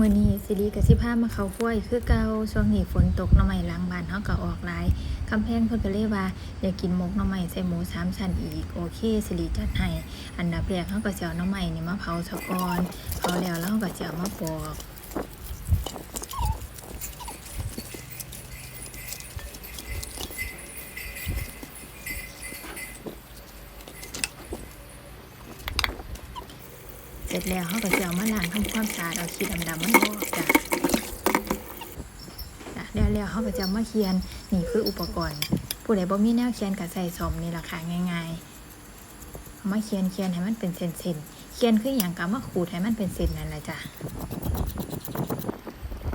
มื่อนี้สิริกับสิพามาเขาฟ้วยคือเก่าช่วงนี้ฝนตกหน้ำใหม่ล้างบ้านเฮาก็ออกหลายคำแพงเพิ่นก็เลยว่าอยากกินหมกหน้ำใหม่ใส่หมูสามชั้นอีกโอเคสิริจัดให้อันดับแรกเฮาก็สิเอาหน้ำใหม่นี่มาเผาซะก่อนเผาแล้วแล้วเฮาก็สิเอามาปอก ร็จแล้วเฮาก็สิเอามาล้างทำความสะอาดเอาขี้ดำๆมันออกจ้ะจ้ะแล้วแล้วเขาก็จะมาเขียนนี่คืออุปกรณ์ ผู้ใดบ่มีแนวเขียนก็ใส่สมนี่ราคาง่ายๆเอามาเขียนเขียนให้มันเป็นเส้นๆเขียนคืออย่างกับมาขูดให้มันเป็นเส้นนั่นแหละจ้ะ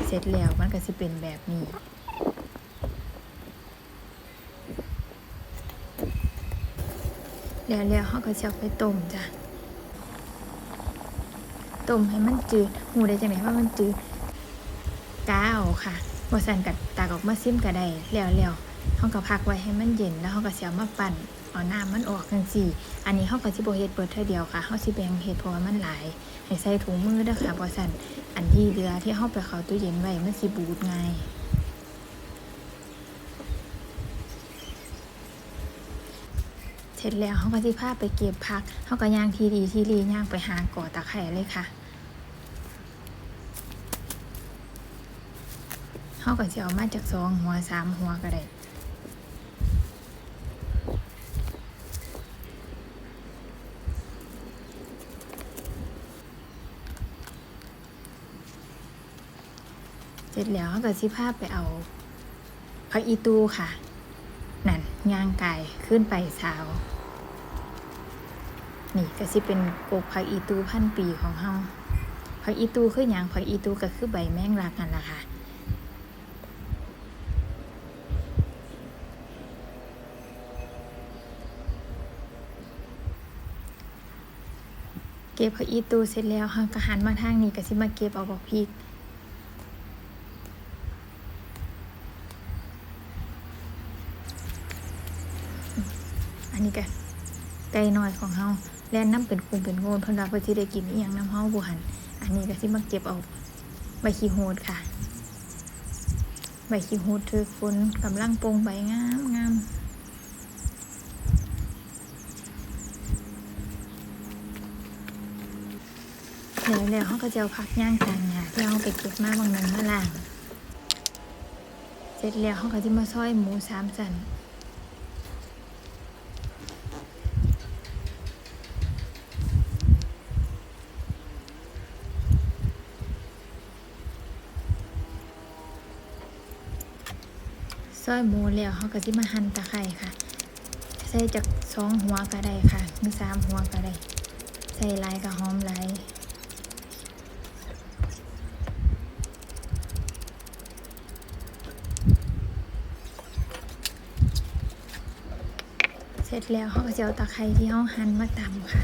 เสร็จแล้วมันก็สิเป็นแบบนี้แล้วแล้วเขาก็จะเอาไปต้มจ้ะ ต้มให้มันจืดหูได้จังไหนว่ามันจืดกาเอาค่ะบ่สั่นกัดตากออกมาซิมก็ได้แล้วแล้วเฮาก็พักไว้ให้มันเย็นแล้วเฮาก็สิเอามาปั่นเอาน้ำมันออกจังซี่ อันนี้เฮาก็สิบ่เฮ็ดเบิดเท่าเดียวค่ะเฮาสิแบ่งเฮ็ดเพราะว่ามันหลาย ให้ใส่ถุงมือด้อค่ะบ่สั่นอันที่เหลือที่เฮาไปเขาตู้เย็นไว้มันสิบูดไงเสร็จแล้วเฮาก็สิพาไปเก็บผักเฮาก็ย่างทีดีทีรีย่างไปหากอตะไคร้เลยค่ะ เขาก็จะเอามาจากสองหัวสามหัวก็ได้เสร็จแล้วเขาก็สิพาไปเอาพักอีตูค่ะ นั่นย่างไก่ขึ้นไปสาว นี่ก็สิเป็นกกผักอีตูพันปีของเฮาผักอีตูคืออย่างผักอีตูก็คือใบแมงลักนั่นแหละค่ะ ก็บผักอีตูเสร็จแล้วค่ะก็หันมาทางนี้ก็สิมาเก็บเอาบอกพริกอันนี้ก็ไก่น้อยของเฮาแล่นน้ำเป็นคุมเป็นโงนเพิ่นว่าเพิ่นสิได้กินอีหยังน้ำเฮาบ่หัน อันนี้ก็สิมาเก็บเอาใบขี้โหดค่ะ ใบขี้โหดถือฝนกำลังโปร่งใบงามงาม แล้วแล้วเขาก็จะเอาผักย่างต่างหากที่เขาไปเก็บมาบางนึงมาล่าง เสร็จแล้วเขาก็จะมาซอยหมูสามสันซอยหมูแล้วเขาก็จะมาหั่นตะไคร้ค่ะ ใส่จากสองหัวก็ได้ค่ะหรือสามหัวก็ได้ ใส่ลายกับหอมลาย สร็จแล้วเขาก็จะเอาตะไคร้ที่เขาหั่นมาตำค่ะ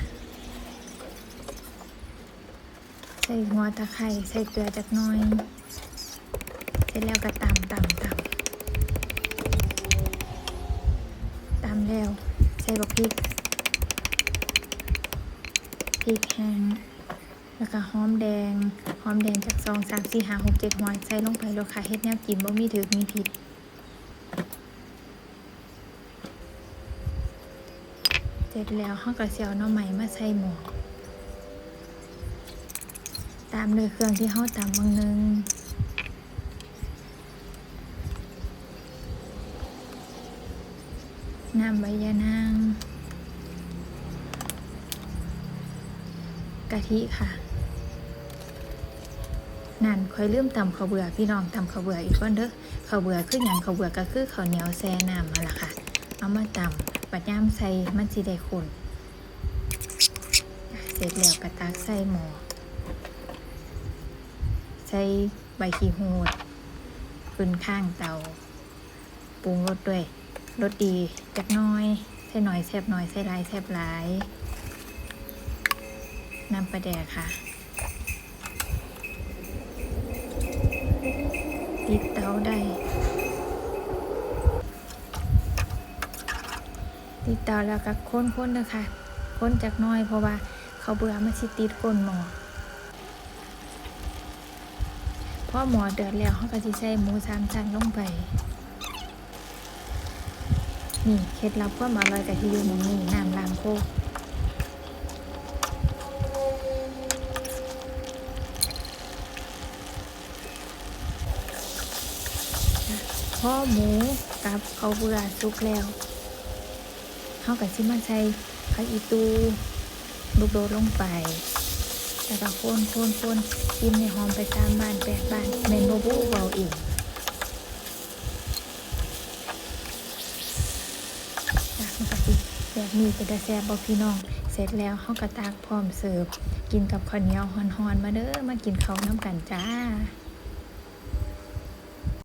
ใส่หัวตะไคร้ใส่เกลือจักหน้อย เสร็จแล้วก็ตำตำตำตำแล้ว ใส่บักพริกพริกแห้งแล้วก็หอมแดง หอมแดงจากซองสามสี่ห้าหกเจ็ดหัวใส่ลงไปโลค่ะเฮ็ดแนวกินบ่มีถือมีผิด เส ร็จแล้วห้องกระเซียวน้อใหม่มาใส่หมูตามด้วยเครื่องที่ห้าตำบางนึงน้ำใบยานางกะทิค่ะ นั่นคอยลืมตำข้าวเบื่อพี่น้องตำข้าวเบื่ออีกก้อนเด้อข้าวเบื่อคืออย่างข้าวเบื่อก็คือข้าวเหนียวแซ่น้ำมาละค่ะ เอามาตำปัดย่ำใส่มันสิได้ขุนเสร็จแล้วกระตักใส่หม้อใส่ใบขี้หูดขึ้นข้างเตาปรุงรสด้วยรสดีจักน้อย ใส่หน่อยแซบหน่อยใส่ลายแซบหลายน้ำปลาแดกค่ะ ติดเตาได้ ติดเตาแล้วก็ค้นๆนะคะค้นจากน้อยเพราะว่าเขาเบื่อมาสิติดก้นหมอพอหมอเดือดแล้วเขาก็สิใส่หมูสามชั้นลงไป นี่เคล็ดลับความอร่อยกับที่อยู่หมองนี้น้ำล้างโคกพ่อหมูกับเขาเบื่อสุกแล้ว เขากับซิมาใส่ผักอีตูลูกโดดลงไป แล้วก็โคนโคนโคนกินในหอมไปตามบ้านแปดบ้านเมนโบบูเบาเองจ้ะมันก็สิแบบนี้เป็นตาแซ่บบอกพี่น้อง เสร็จแล้วเขาก็ตากพร้อมเสิร์ฟ กินกับข้าวเหนียวฮอนๆ มาเด้อ มากินข้าวน้ำกันจ้า